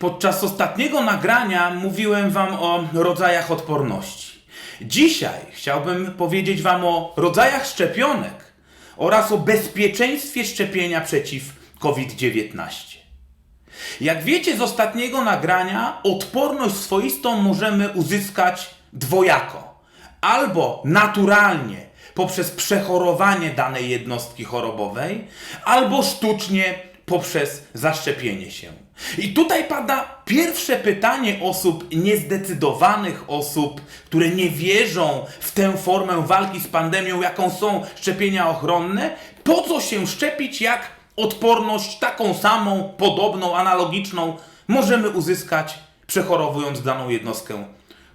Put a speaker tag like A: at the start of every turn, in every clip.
A: Podczas ostatniego nagrania mówiłem Wam o rodzajach odporności. Dzisiaj chciałbym powiedzieć Wam o rodzajach szczepionek oraz o bezpieczeństwie szczepienia przeciw COVID-19. Jak wiecie z ostatniego nagrania, odporność swoistą możemy uzyskać dwojako. Albo naturalnie poprzez przechorowanie danej jednostki chorobowej, albo sztucznie poprzez zaszczepienie się. I tutaj pada pierwsze pytanie osób niezdecydowanych, osób, które nie wierzą w tę formę walki z pandemią, jaką są szczepienia ochronne. Po co się szczepić, jak odporność taką samą, podobną, analogiczną możemy uzyskać przechorowując daną jednostkę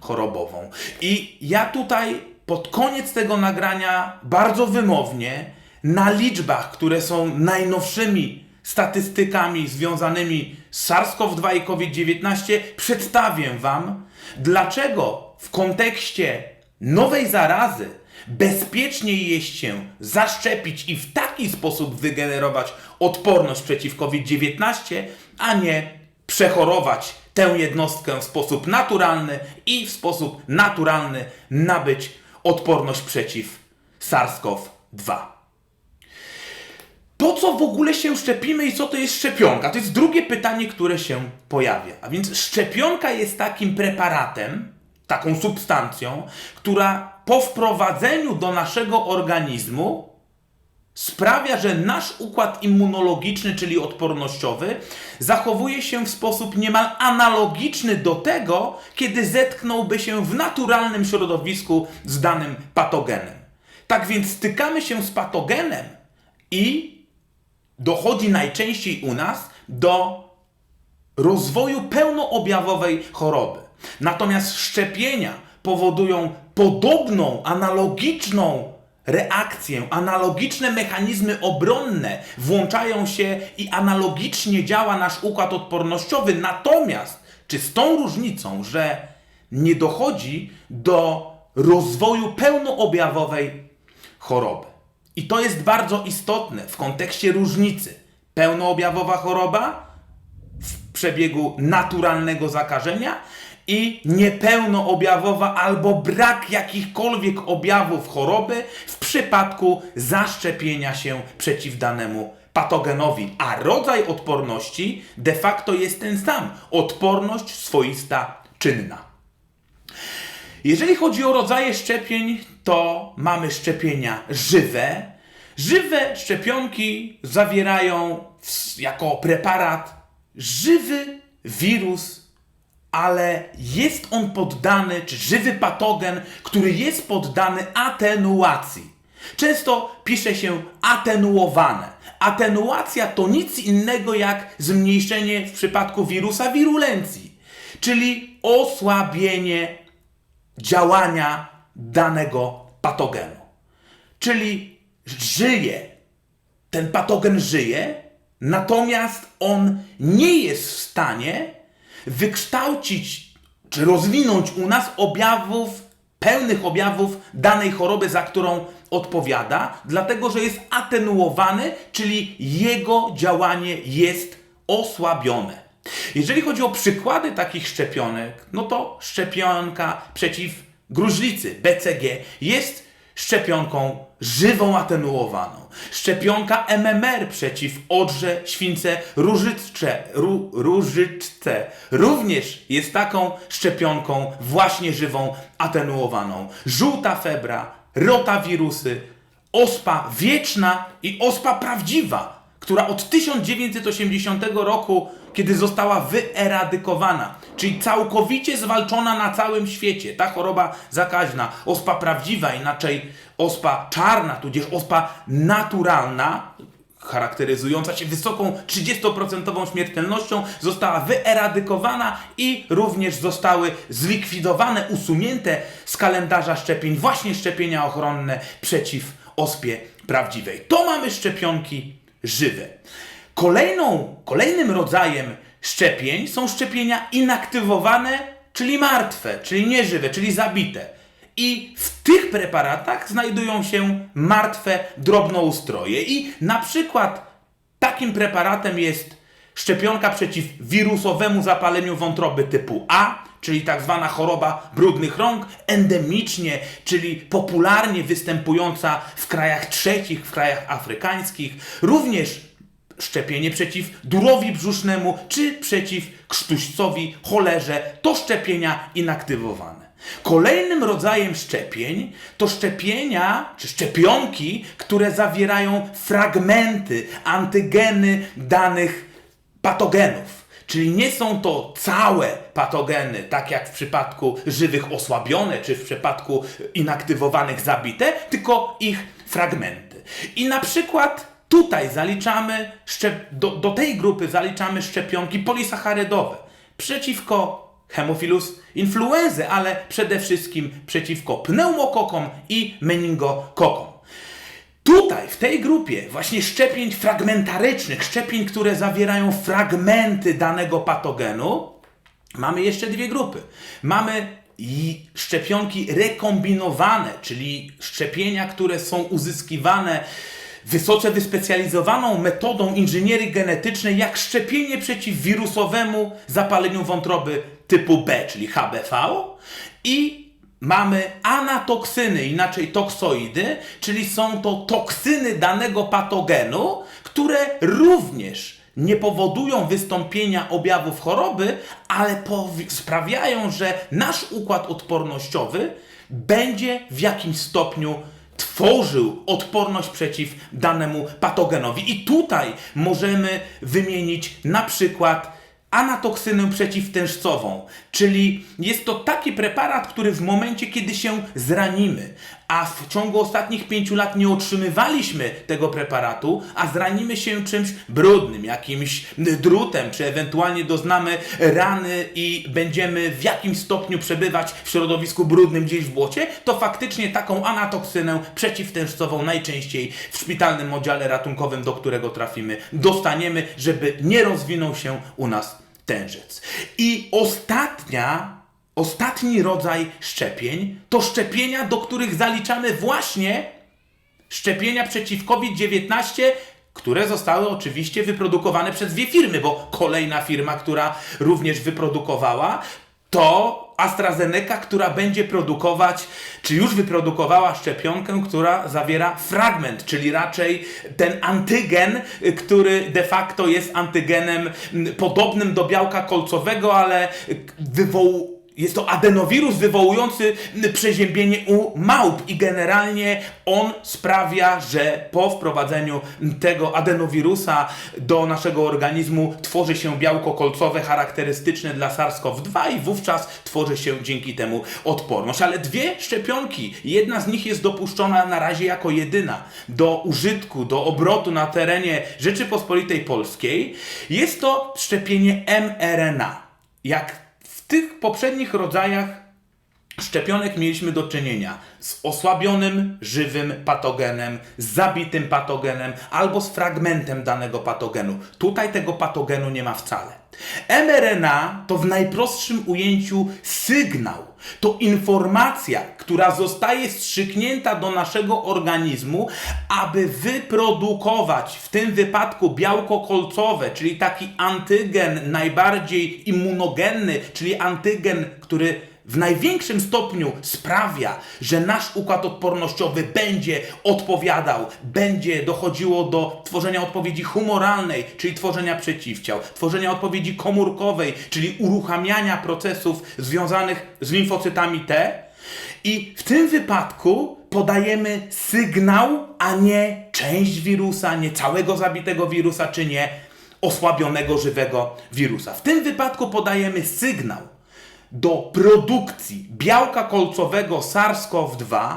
A: chorobową. I ja tutaj pod koniec tego nagrania bardzo wymownie na liczbach, które są najnowszymi statystykami związanymi z SARS-CoV-2 i COVID-19 przedstawię Wam, dlaczego w kontekście nowej zarazy bezpieczniej jest się zaszczepić i w taki sposób wygenerować odporność przeciw COVID-19, a nie przechorować tę jednostkę w sposób naturalny i w sposób naturalny nabyć odporność przeciw SARS-CoV-2. Po co w ogóle się szczepimy i co to jest szczepionka? To jest drugie pytanie, które się pojawia. A więc szczepionka jest takim preparatem, taką substancją, która po wprowadzeniu do naszego organizmu sprawia, że nasz układ immunologiczny, czyli odpornościowy, zachowuje się w sposób niemal analogiczny do tego, kiedy zetknąłby się w naturalnym środowisku z danym patogenem. Tak więc stykamy się z patogenem i dochodzi najczęściej u nas do rozwoju pełnoobjawowej choroby. Natomiast szczepienia powodują podobną, analogiczną reakcję, analogiczne mechanizmy obronne włączają się i analogicznie działa nasz układ odpornościowy. Natomiast, czy z tą różnicą, że nie dochodzi do rozwoju pełnoobjawowej choroby. I to jest bardzo istotne w kontekście różnicy. Pełnoobjawowa choroba w przebiegu naturalnego zakażenia i niepełnoobjawowa albo brak jakichkolwiek objawów choroby w przypadku zaszczepienia się przeciw danemu patogenowi. A rodzaj odporności de facto jest ten sam odporność swoista czynna. Jeżeli chodzi o rodzaje szczepień, to mamy szczepienia żywe. Żywe szczepionki zawierają w- jako preparat żywy wirus, ale jest on poddany, czy żywy patogen, który jest poddany atenuacji. Często pisze się atenuowane. Atenuacja to nic innego jak zmniejszenie w przypadku wirusa wirulencji, czyli osłabienie działania danego patogenu. Czyli żyje, ten patogen żyje, natomiast on nie jest w stanie wykształcić czy rozwinąć u nas objawów, pełnych objawów danej choroby, za którą odpowiada, dlatego że jest atenuowany, czyli jego działanie jest osłabione. Jeżeli chodzi o przykłady takich szczepionek, no to szczepionka przeciw gruźlicy BCG jest szczepionką żywą atenuowaną. Szczepionka MMR przeciw odrze, śwince, różyczce, ró, różyczce również jest taką szczepionką właśnie żywą atenuowaną. Żółta febra, rotawirusy, ospa wieczna i ospa prawdziwa, która od 1980 roku, kiedy została wyeradykowana, czyli całkowicie zwalczona na całym świecie, ta choroba zakaźna, ospa prawdziwa, inaczej ospa czarna, tudzież ospa naturalna, charakteryzująca się wysoką 30% śmiertelnością, została wyeradykowana i również zostały zlikwidowane, usunięte z kalendarza szczepień właśnie szczepienia ochronne przeciw ospie prawdziwej. To mamy szczepionki żywe. Kolejną, kolejnym rodzajem szczepień są szczepienia inaktywowane, czyli martwe, czyli nieżywe, czyli zabite. I w tych preparatach znajdują się martwe drobnoustroje. I na przykład takim preparatem jest szczepionka przeciw wirusowemu zapaleniu wątroby typu A, czyli tak zwana choroba brudnych rąk, endemicznie, czyli popularnie występująca w krajach trzecich, w krajach afrykańskich, również szczepienie przeciw durowi brzusznemu czy przeciw krztuścowi, cholerze, to szczepienia inaktywowane. Kolejnym rodzajem szczepień to szczepienia czy szczepionki, które zawierają fragmenty, antygeny danych patogenów. Czyli nie są to całe patogeny, tak jak w przypadku żywych osłabione, czy w przypadku inaktywowanych zabite, tylko ich fragmenty. I na przykład tutaj zaliczamy, do, do tej grupy zaliczamy szczepionki polisacharydowe przeciwko Hemophilus influenzy, ale przede wszystkim przeciwko pneumokokom i meningokokom. Tutaj, w tej grupie, właśnie szczepień fragmentarycznych, szczepień, które zawierają fragmenty danego patogenu, mamy jeszcze dwie grupy. Mamy i szczepionki rekombinowane, czyli szczepienia, które są uzyskiwane wysoce wyspecjalizowaną metodą inżynierii genetycznej, jak szczepienie przeciw wirusowemu zapaleniu wątroby typu B, czyli HBV, i mamy anatoksyny, inaczej toksoidy, czyli są to toksyny danego patogenu, które również nie powodują wystąpienia objawów choroby, ale sprawiają, że nasz układ odpornościowy będzie w jakimś stopniu tworzył odporność przeciw danemu patogenowi. I tutaj możemy wymienić na przykład anatoksynę przeciwtężcową, czyli jest to taki preparat, który w momencie, kiedy się zranimy, a w ciągu ostatnich pięciu lat nie otrzymywaliśmy tego preparatu, a zranimy się czymś brudnym, jakimś drutem, czy ewentualnie doznamy rany i będziemy w jakimś stopniu przebywać w środowisku brudnym gdzieś w błocie, to faktycznie taką anatoksynę przeciwtężcową najczęściej w szpitalnym oddziale ratunkowym, do którego trafimy, dostaniemy, żeby nie rozwinął się u nas tężec. I ostatnia Ostatni rodzaj szczepień to szczepienia, do których zaliczamy właśnie szczepienia przeciw COVID-19, które zostały oczywiście wyprodukowane przez dwie firmy, bo kolejna firma, która również wyprodukowała, to AstraZeneca, która będzie produkować, czy już wyprodukowała szczepionkę, która zawiera fragment, czyli raczej ten antygen, który de facto jest antygenem podobnym do białka kolcowego, ale wywołuje jest to adenowirus wywołujący przeziębienie u małp i generalnie on sprawia, że po wprowadzeniu tego adenowirusa do naszego organizmu tworzy się białko kolcowe charakterystyczne dla SARS-CoV-2 i wówczas tworzy się dzięki temu odporność. Ale dwie szczepionki, jedna z nich jest dopuszczona na razie jako jedyna do użytku, do obrotu na terenie Rzeczypospolitej Polskiej. Jest to szczepienie mRNA. Jak w tych poprzednich rodzajach szczepionek mieliśmy do czynienia z osłabionym, żywym patogenem, z zabitym patogenem albo z fragmentem danego patogenu. Tutaj tego patogenu nie ma wcale. mRNA to w najprostszym ujęciu sygnał, to informacja, która zostaje strzyknięta do naszego organizmu, aby wyprodukować w tym wypadku białko kolcowe, czyli taki antygen najbardziej immunogenny, czyli antygen, który w największym stopniu sprawia, że nasz układ odpornościowy będzie odpowiadał, będzie dochodziło do tworzenia odpowiedzi humoralnej, czyli tworzenia przeciwciał, tworzenia odpowiedzi komórkowej, czyli uruchamiania procesów związanych z limfocytami T. I w tym wypadku podajemy sygnał, a nie część wirusa, nie całego zabitego wirusa, czy nie osłabionego żywego wirusa. W tym wypadku podajemy sygnał do produkcji białka kolcowego SARS-CoV-2,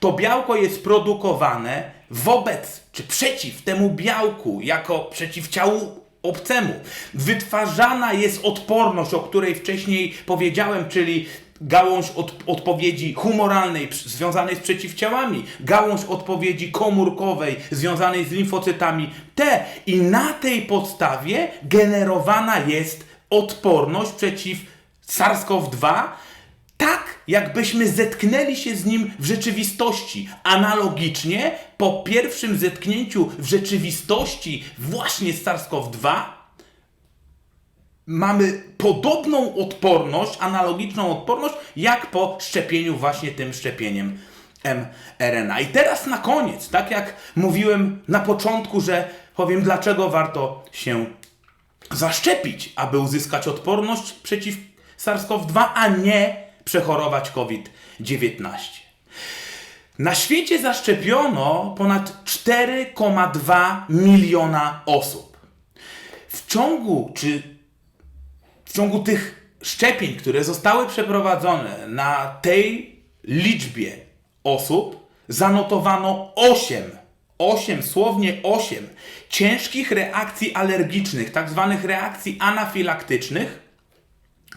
A: to białko jest produkowane wobec czy przeciw temu białku jako przeciwciału obcemu. Wytwarzana jest odporność, o której wcześniej powiedziałem, czyli gałąź od, odpowiedzi humoralnej związanej z przeciwciałami, gałąź odpowiedzi komórkowej związanej z limfocytami T i na tej podstawie generowana jest odporność przeciw SARS-CoV-2 tak, jakbyśmy zetknęli się z nim w rzeczywistości. Analogicznie, po pierwszym zetknięciu w rzeczywistości właśnie z SARS-CoV-2, mamy podobną odporność, analogiczną odporność, jak po szczepieniu właśnie tym szczepieniem mRNA. I teraz na koniec, tak jak mówiłem na początku, że powiem dlaczego warto się zaszczepić, aby uzyskać odporność przeciw SARS-CoV-2, a nie przechorować COVID-19. Na świecie zaszczepiono ponad 4,2 miliona osób. W ciągu, czy w ciągu tych szczepień, które zostały przeprowadzone na tej liczbie osób, zanotowano 8, 8, słownie 8 ciężkich reakcji alergicznych, tak zwanych reakcji anafilaktycznych,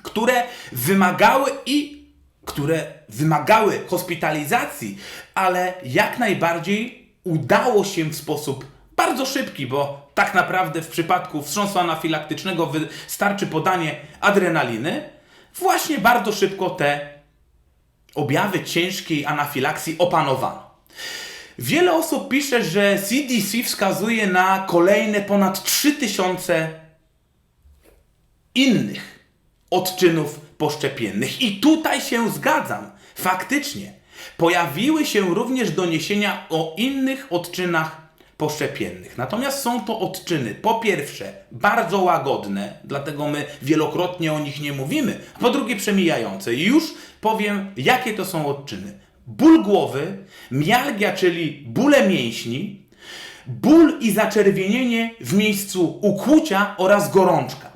A: które wymagały i które wymagały hospitalizacji, ale jak najbardziej udało się w sposób bardzo szybki, bo tak naprawdę w przypadku wstrząsu anafilaktycznego wystarczy podanie adrenaliny, właśnie bardzo szybko te objawy ciężkiej anafilakcji opanowano. Wiele osób pisze, że CDC wskazuje na kolejne ponad 3000 innych odczynów poszczepiennych. I tutaj się zgadzam. Faktycznie pojawiły się również doniesienia o innych odczynach poszczepiennych. Natomiast są to odczyny, po pierwsze, bardzo łagodne, dlatego my wielokrotnie o nich nie mówimy, po drugie, przemijające. I już powiem, jakie to są odczyny. Ból głowy, mialgia, czyli bóle mięśni, ból i zaczerwienienie w miejscu ukłucia oraz gorączka.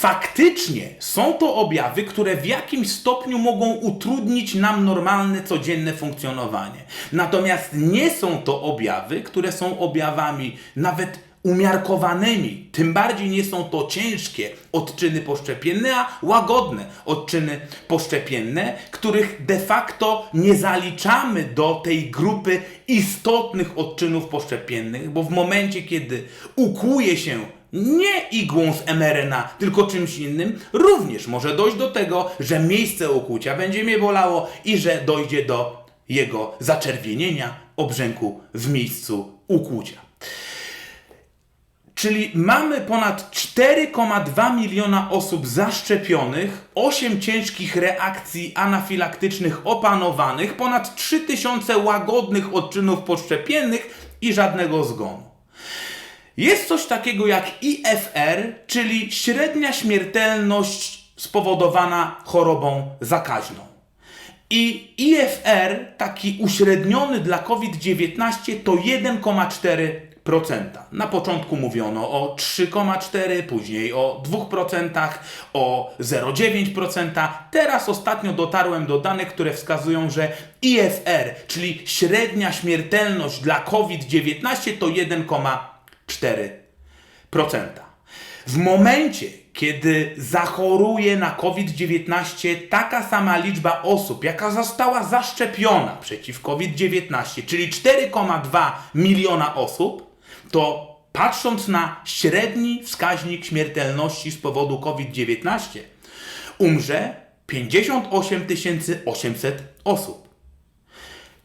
A: Faktycznie są to objawy, które w jakimś stopniu mogą utrudnić nam normalne, codzienne funkcjonowanie. Natomiast nie są to objawy, które są objawami nawet umiarkowanymi. Tym bardziej nie są to ciężkie odczyny poszczepienne, a łagodne odczyny poszczepienne, których de facto nie zaliczamy do tej grupy istotnych odczynów poszczepiennych, bo w momencie, kiedy ukłuje się nie igłą z mRNA, tylko czymś innym, również może dojść do tego, że miejsce ukłucia będzie mnie bolało i że dojdzie do jego zaczerwienienia obrzęku w miejscu ukłucia. Czyli mamy ponad 4,2 miliona osób zaszczepionych, 8 ciężkich reakcji anafilaktycznych opanowanych, ponad 3000 łagodnych odczynów poszczepiennych i żadnego zgonu. Jest coś takiego jak IFR, czyli średnia śmiertelność spowodowana chorobą zakaźną. I IFR, taki uśredniony dla COVID-19, to 1,4%. Na początku mówiono o 3,4%, później o 2%, o 0,9%. Teraz ostatnio dotarłem do danych, które wskazują, że IFR, czyli średnia śmiertelność dla COVID-19, to 1,4%. 4%. W momencie, kiedy zachoruje na COVID-19 taka sama liczba osób, jaka została zaszczepiona przeciw COVID-19, czyli 4,2 miliona osób, to patrząc na średni wskaźnik śmiertelności z powodu COVID-19, umrze 58 800 osób.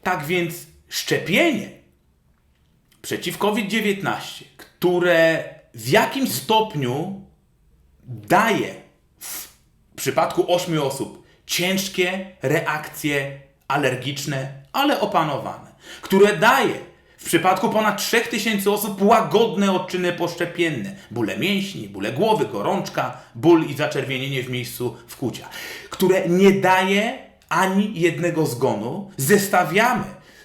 A: Tak więc szczepienie przeciw COVID-19, które w jakimś stopniu daje w przypadku 8 osób ciężkie reakcje alergiczne, ale opanowane, które daje w przypadku ponad 3000 osób łagodne odczyny poszczepienne, bóle mięśni, bóle głowy, gorączka, ból i zaczerwienienie w miejscu wkłucia, które nie daje ani jednego zgonu, zestawiamy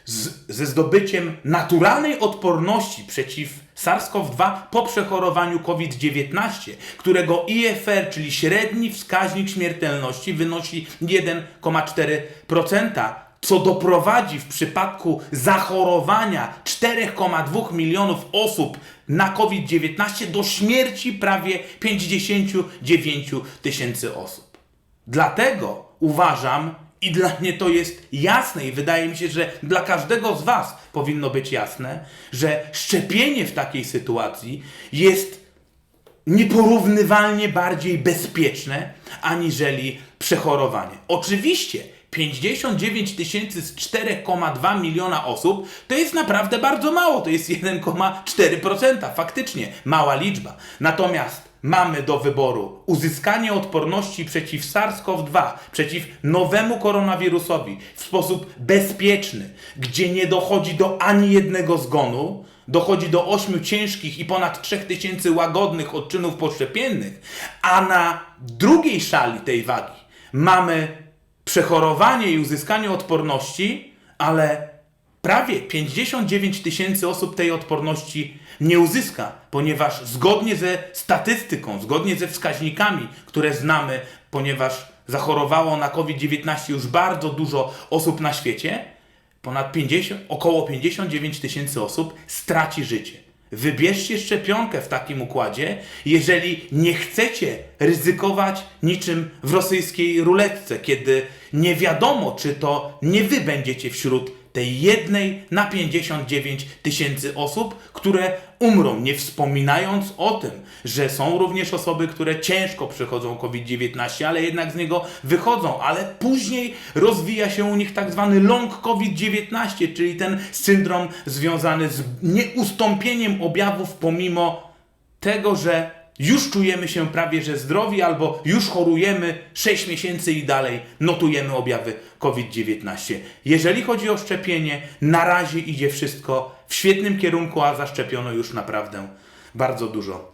A: z, ze zdobyciem naturalnej odporności przeciw SARS-CoV-2 po przechorowaniu COVID-19, którego IFR, czyli średni wskaźnik śmiertelności, wynosi 1,4%, co doprowadzi w przypadku zachorowania 4,2 milionów osób na COVID-19 do śmierci prawie 59 tysięcy osób. Dlatego uważam, i dla mnie to jest jasne i wydaje mi się, że dla każdego z Was powinno być jasne, że szczepienie w takiej sytuacji jest nieporównywalnie bardziej bezpieczne aniżeli przechorowanie. Oczywiście 59 tysięcy z 4,2 miliona osób to jest naprawdę bardzo mało, to jest 1,4%, faktycznie mała liczba. Natomiast mamy do wyboru uzyskanie odporności przeciw SARS-CoV-2, przeciw nowemu koronawirusowi w sposób bezpieczny, gdzie nie dochodzi do ani jednego zgonu, dochodzi do 8 ciężkich i ponad 3000 łagodnych odczynów poszczepiennych, a na drugiej szali tej wagi mamy przechorowanie i uzyskanie odporności, ale prawie 59 tysięcy osób tej odporności nie uzyska, ponieważ zgodnie ze statystyką, zgodnie ze wskaźnikami, które znamy, ponieważ zachorowało na COVID-19 już bardzo dużo osób na świecie, ponad 50, około 59 tysięcy osób straci życie. Wybierzcie szczepionkę w takim układzie, jeżeli nie chcecie ryzykować niczym w rosyjskiej ruletce, kiedy nie wiadomo, czy to nie wy będziecie wśród tej jednej na 59 tysięcy osób, które umrą, nie wspominając o tym, że są również osoby, które ciężko przechodzą COVID-19, ale jednak z niego wychodzą, ale później rozwija się u nich tak zwany long COVID-19, czyli ten syndrom związany z nieustąpieniem objawów pomimo tego, że już czujemy się prawie że zdrowi, albo już chorujemy 6 miesięcy i dalej notujemy objawy COVID-19. Jeżeli chodzi o szczepienie, na razie idzie wszystko w świetnym kierunku, a zaszczepiono już naprawdę bardzo dużo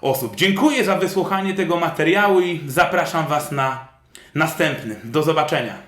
A: osób. Dziękuję za wysłuchanie tego materiału i zapraszam Was na następny. Do zobaczenia.